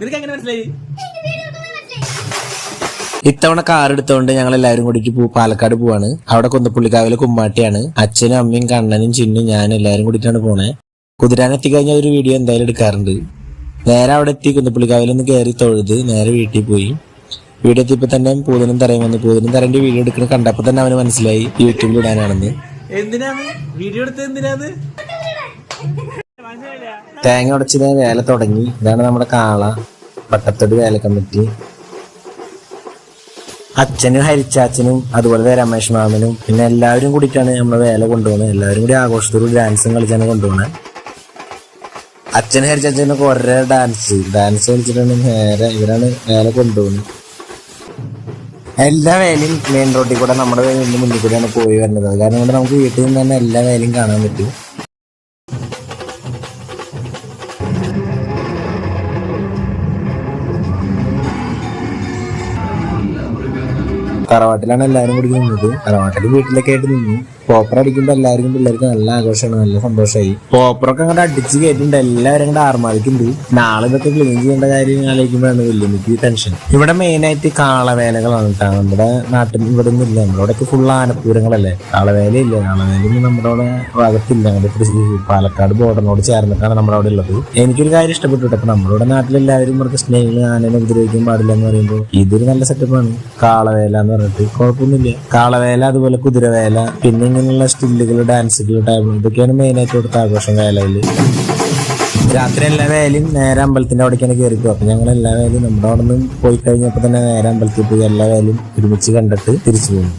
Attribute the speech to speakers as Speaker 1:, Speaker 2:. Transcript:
Speaker 1: നിനക്ക് എങ്ങനെ മനസ്സിലായി?
Speaker 2: ഇത്തവണ കാർ എടുത്തോണ്ട് ഞങ്ങൾ എല്ലാവരും പോ പാലക്കാട് പോവാണ്. അവിടെ കുന്നപ്പുള്ളിക്കാവിലെ കുമ്മാട്ടിയാണ്. അച്ഛനും അമ്മയും കണ്ണനും ചിന്നും ഞാനും എല്ലാവരും കൂടിയിട്ടാണ് പോണേ. കുതിരാൻ എത്തിക്കഴിഞ്ഞാൽ ഒരു വീഡിയോ എന്തായാലും എടുക്കാറുണ്ട്. നേരെ അവിടെ എത്തി കുന്നപ്പുള്ളിക്കാവിൽ ഒന്ന് കയറി തൊഴുത് നേരെ വീട്ടിൽ പോയി. വീട്ടിൽ എത്തിയപ്പോ തന്നെ പൂതനും തറയും വന്നു. പൂതനും തറേന്റെ വീഡിയോ എടുക്കണം കണ്ടപ്പോ തന്നെ അവന് മനസ്സിലായി. യൂട്യൂബിൽ ഇടാനാണെന്ന്.
Speaker 1: എന്തിനാണ്? വീഡിയോ എടുത്തത് എന്തിനാണ്?
Speaker 2: തേങ്ങ ഉടച്ചത് വേല തുടങ്ങി. ഇതാണ് നമ്മുടെ കാള. പട്ടത്തൊടി വേല കമ്മിറ്റി. അച്ഛനും ഹരിച്ചാച്ചനും അതുപോലെ തന്നെ രമേശ് മാമനും പിന്നെ എല്ലാവരും കൂടിയിട്ടാണ് നമ്മൾ വേല കൊണ്ടുപോകുന്നത്. എല്ലാവരും കൂടി ആഘോഷത്തോട് ഡാൻസും കളിച്ചാണ് കൊണ്ടുപോകുന്നത്. അച്ഛൻ ഹരിച്ചാച്ചനും കുറേ ഡാൻസ് ഡാൻസ് കളിച്ചിട്ടാണ് നേരെ ഇവരാണ് വേല കൊണ്ടുപോകുന്നത്. എല്ലാ വേലയും മെയിൻ റോഡിൽ കൂടെ നമ്മുടെ വീടിന്റെ മുന്നിൽ കൂടെയാണ് പോയി വരുന്നത്. കാരണം കൊണ്ട് നമുക്ക് വീട്ടിൽ നിന്ന് തന്നെ എല്ലാ വേലയും കാണാൻ പറ്റും. തറവാട്ടിലാണ് എല്ലാവരും കൂടി നിന്നത്. തറവാട്ടിൽ വീട്ടിലൊക്കെ ആയിട്ട് നിന്നു. പോപ്പർ അടിക്കുമ്പോ എല്ലാവർക്കും പിള്ളേർക്ക് നല്ല ആഘോഷമാണ് നല്ല സന്തോഷമായി. പോപ്പറൊക്കെ അങ്ങോട്ട് അടിച്ച് കയറ്റിണ്ട് എല്ലാവരും അങ്ങോട്ട് ആർമാലിക്കുണ്ട് നാളെ ഇതൊക്കെ ക്ലീൻ ചെയ്യേണ്ട കാര്യം ആലോചിക്കുമ്പോഴാണ് വലിയ എനിക്ക് ടെൻഷൻ ഇവിടെ മെയിൻ ആയിട്ട് കാളവേലകളാണ് കേട്ടോ നമ്മുടെ നാട്ടിൽ ഇവിടെ ഒന്നും ഇല്ല. നമ്മുടെ ഫുൾ ആനപ്പൂരങ്ങളല്ലേ? കാളവേലയില്ല. കാളവേലയൊന്നും നമ്മുടെ അവിടെ ഭാഗത്തില്ല പാലക്കാട് ബോർഡറിനോട് ചേർന്നിട്ടാണ് നമ്മുടെ അവിടെ ഉള്ളത്. എനിക്കൊരു കാര്യം ഇഷ്ടപ്പെട്ടു കേട്ടോ നമ്മുടെ നാട്ടിലെല്ലാവരും ഇവർക്ക് സ്നേഹികൾ ആനനെ ഉപദ്രവിക്കാൻ പാടില്ല എന്ന് പറയുമ്പോൾ ഇതൊരു നല്ല സെറ്റപ്പാണ് കാളവേല എന്ന് പറഞ്ഞിട്ട് കുഴപ്പമൊന്നുമില്ല. കാളവേല അതുപോലെ കുതിരവേല പിന്നെ ഇങ്ങനെയുള്ള സ്റ്റില്ലുകൾ ഡാൻസുകൾ ടൈം ഇതൊക്കെയാണ് മെയിൻ ആയിട്ട് കൊടുത്ത ആഘോഷം വേലയിൽ രാത്രി എല്ലാ വേലയും നേരെ അമ്പലത്തിന്റെ അവിടേക്കാണ് കയറിപ്പോ അപ്പൊ ഞങ്ങൾ എല്ലാ വേലയും നമ്മുടെ അവിടെ നിന്ന് പോയി കഴിഞ്ഞപ്പോൾ തന്നെ നേരെ അമ്പലത്തിൽ പോയി എല്ലാ വേലയും ഒരുമിച്ച് കണ്ടിട്ട് തിരിച്ചു പോകുന്നു